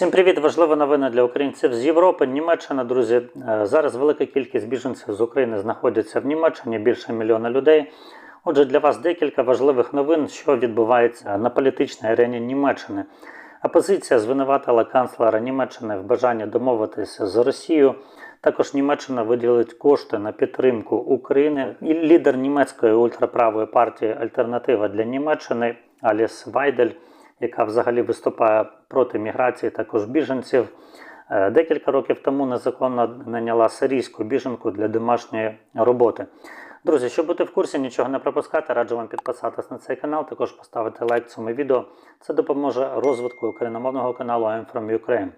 Всім привіт! Важлива новина для українців з Європи. Німеччина, друзі. Е, Зараз велика кількість біженців з України знаходяться в Німеччині, більше мільйона людей. Отже, для вас декілька важливих новин, що відбувається на політичній арені Німеччини. Опозиція звинуватила канцлера Німеччини в бажанні домовитися з Росією. Також Німеччина виділить кошти на підтримку України. І лідер німецької ультраправої партії Альтернатива для Німеччини Аліс Вайдель яка взагалі виступає проти міграції, також біженців. Е, Декілька років тому незаконно наняла сирійську біженку для домашньої роботи. Друзі, щоб бути в курсі, нічого не пропускати, раджу вам підписатись на цей канал, також поставити лайк цьому відео. Це допоможе розвитку україномовного каналу I'm from Ukraine.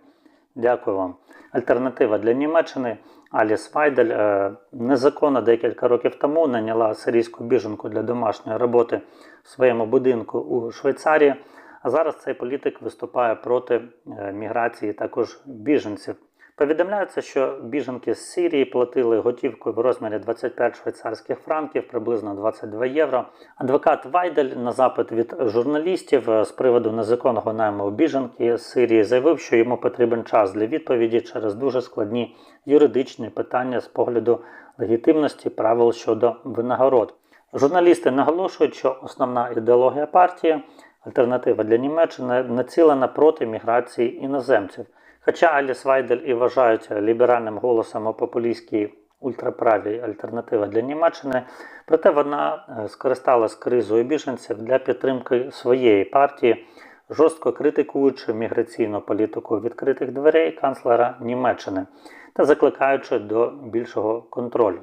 Дякую вам. Альтернатива для Німеччини Аліс Вайдель е, незаконно декілька років тому наняла сирійську біженку для домашньої роботи в своєму будинку у Швейцарії. А зараз цей політик виступає проти е, міграції також біженців. Повідомляється, що біженки з Сирії платили готівкою в розмірі 25 швейцарських франків, приблизно 22 євро. Адвокат Вайдель на запит від журналістів е, з приводу незаконного найму біженки з Сирії заявив, що йому потрібен час для відповіді через дуже складні юридичні питання з погляду легітимності правил щодо винагород. Журналісти наголошують, що основна ідеологія партії альтернатива для Німеччини націлена проти міграції іноземців. Хоча Аліс Вайдель і вважають ліберальним голосом у популістській ультраправій альтернатива для Німеччини, проте вона е, скористалась кризою біженців для підтримки своєї партії, жорстко критикуючи міграційну політику відкритих дверей канцлера Німеччини та закликаючи до більшого контролю.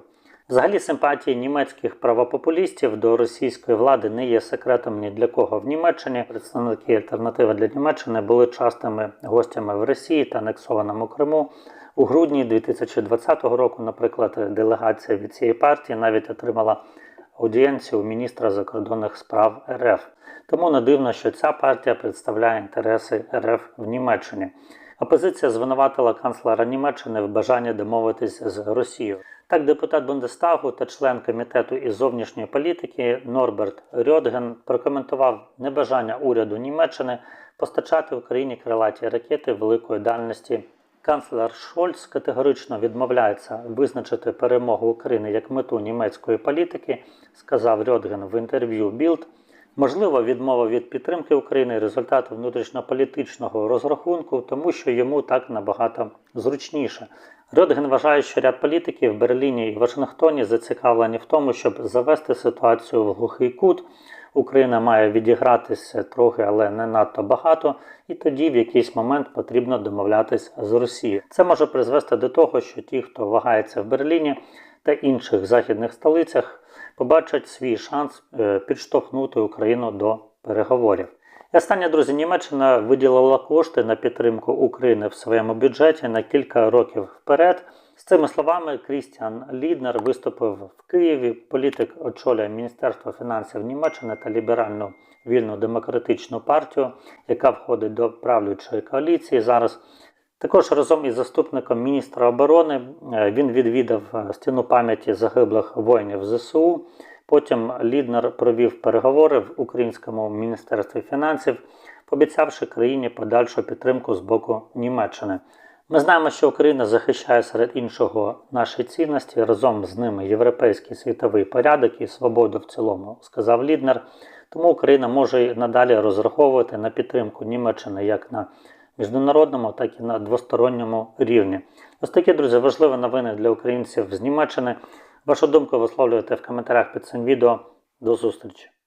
Взагалі, симпатії німецьких правопопулістів до російської влади не є секретом ні для кого в Німеччині. Представники альтернативи для Німеччини були частими гостями в Росії та анексованому Криму. У грудні 2020 року, наприклад, делегація від цієї партії навіть отримала аудієнцію міністра закордонних справ РФ. Тому не дивно, що ця партія представляє інтереси РФ в Німеччині. Опозиція звинуватила канцлера Німеччини в бажанні домовитись з Росією. Так, депутат Бундестагу та член комітету із зовнішньої політики Норберт Рьодген прокоментував небажання уряду Німеччини постачати Україні крилаті ракети великої дальності. Канцлер Шольц категорично відмовляється визначити перемогу України як мету німецької політики, сказав Рьодген в інтерв'ю Білд. Можливо, відмова від підтримки України результат внутрішньополітичного розрахунку, тому що йому так набагато зручніше. Рьодген вважає, що ряд політиків в Берліні і Вашингтоні зацікавлені в тому, щоб завести ситуацію в глухий кут. Україна має відігратися трохи, але не надто багато, і тоді в якийсь момент потрібно домовлятися з Росією. Це може призвести до того, що ті, хто вагається в Берліні та інших західних столицях, побачать свій шанс е, підштовхнути Україну до переговорів. І останнє, друзі, Німеччина виділила кошти на підтримку України в своєму бюджеті на кілька років вперед. З цими словами Крістіан Ліднер виступив в Києві. Політик очолює Міністерство фінансів Німеччини та ліберальну вільну демократичну партію, яка входить до правлячої коаліції. Зараз також разом із заступником міністра оборони е, він відвідав е, стіну пам'яті загиблих воїнів ЗСУ. Потім Ліднер провів переговори в українському міністерстві фінансів, пообіцявши країні подальшу підтримку з боку Німеччини. Ми знаємо, що Україна захищає серед іншого наші цінності разом з ними європейський світовий порядок і свободу в цілому, сказав Ліднер. Тому Україна може надалі розраховувати на підтримку Німеччини як на міжнародному, так і на двосторонньому рівні. Ось такі друзі важливі новини для українців з Німеччини. Вашу думку висловлюйте в коментарях під цим відео. До зустрічі!